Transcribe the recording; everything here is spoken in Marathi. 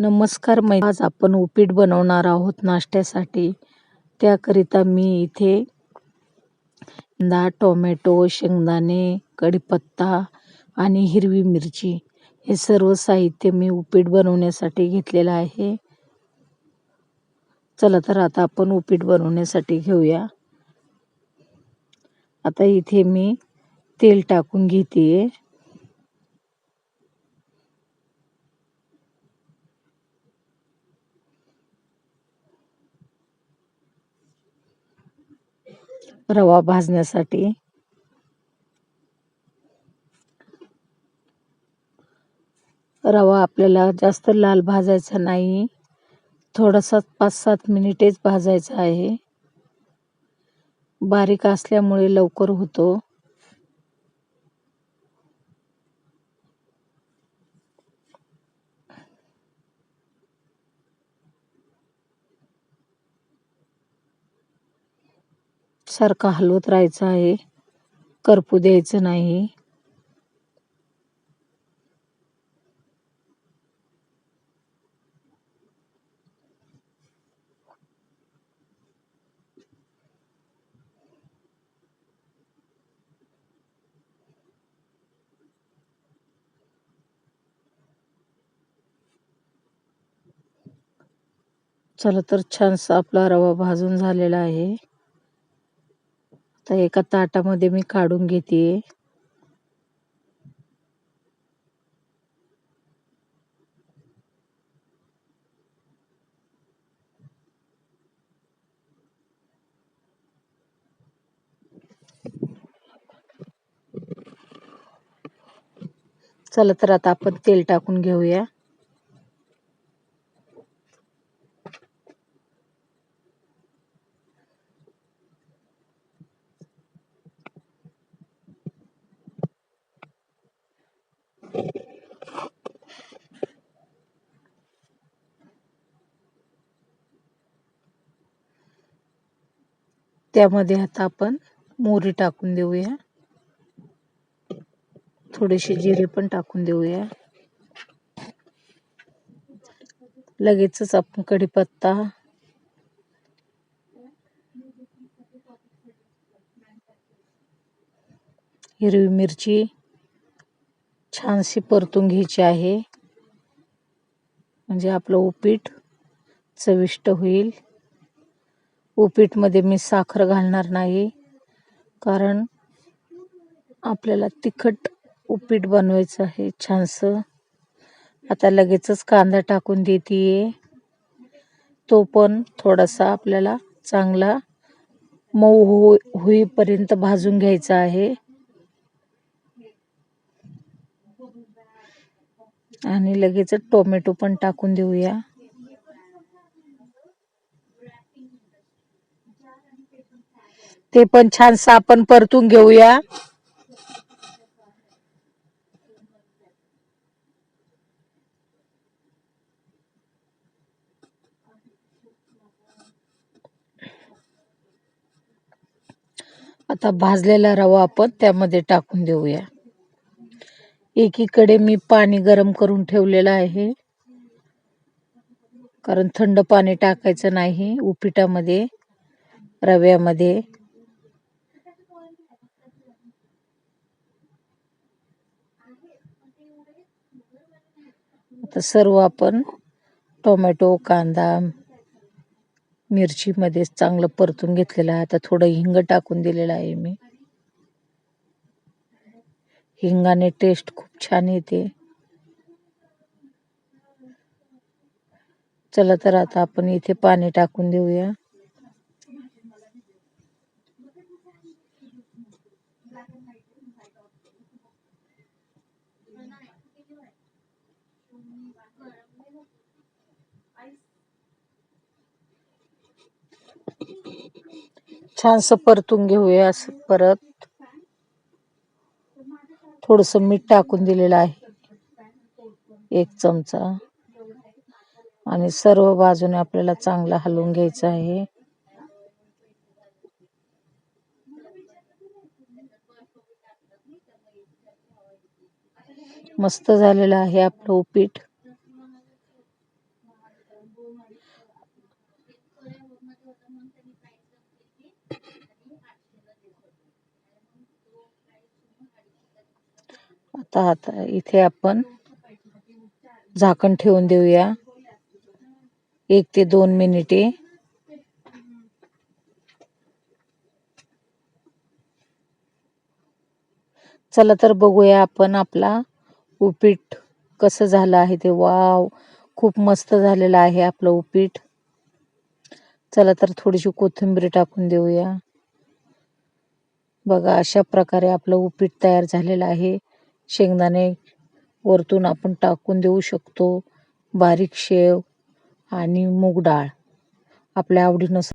नमस्कार मै आज आपण उपीट बनवणार आहोत नाश्त्यासाठी. त्याकरिता मी इथे कांदा टोमॅटो शेंगदाणे कढीपत्ता आणि हिरवी मिरची हे सर्व साहित्य मी उपीट बनवण्यासाठी घेतलेलं आहे. चला तर आता आपण उपीट बनवण्यासाठी घेऊया. आता इथे मी तेल टाकून घेते रवा भाजण्यासाठी. रवा आपल्याला जास्त लाल भाजायचा नाही. थोडासा पाच सात मिनिटेच भाजायचा आहे. बारीक असल्यामुळे लवकर होतो. सारखा हलवत राहायचं आहे. करपू द्यायचं नाही. चला तर छानसा आपला रवा भाजून झालेला आहे. आता एका ताटामध्ये मी काढून घेते. चला तर आता आपण तेल टाकून घेऊया. त्यामध्ये आता आपण मोहरी टाकून देऊया. थोडेसे जिरे पण टाकून देऊया. लगेचच आपण कढीपत्ता हिरवी मिरची छानशी परतून घ्यायची आहे. म्हणजे आपलं उपीट चविष्ट होईल. उपीटमध्ये मी साखर घालणार नाही. कारण आपल्याला तिखट उपीट बनवायचं आहे छानसं. आता लगेचच कांदा टाकून देते तो पण थोडासा आपल्याला चांगला मऊ हो होईपर्यंत भाजून घ्यायचा आहे. आणि लगेचच टोमॅटो पण टाकून देऊया. ते पण छान आपण परतून घेऊया. आता भाजलेला रवा आपण त्यामध्ये टाकून देऊया. एकीकडे मी पाणी गरम करून ठेवलेलं आहे. कारण थंड पाणी टाकायचं नाही उपिटामध्ये रव्यामध्ये. तर सर्व आपण टोमॅटो कांदा मिरचीमध्ये चांगलं परतून घेतलेलं आहे. आता थोडं हिंग टाकून दिलेलं आहे मी. हिंगाने टेस्ट खूप छान येते. चला तर आता आपण इथे पाणी टाकून देऊया. छानस परतून घेऊया असं परत. थोडस मीठ टाकून दिलेलं आहे. एक चमचा. आणि सर्व बाजूने आपल्याला चांगला हलवून घ्यायचं आहे. मस्त झालेलं आहे आपलं उपीट. आता आता इथे आपण झाकण ठेवून देऊया. एक ते दोन मिनिटे. चला तर बघूया आपण आपला उपीट कसं झालं आहे ते? वाव! खूप मस्त झालेलं आहे आपलं उपीट. चला तर थोडीशी कोथिंबीर टाकून देऊया. बघा अशा प्रकारे आपलं उपीट तयार झालेलं आहे. शेंगदाणे वरतून आपण टाकून देऊ शकतो. बारीक शेव आणि मूग डाळ. आपल्या आवडीनुसार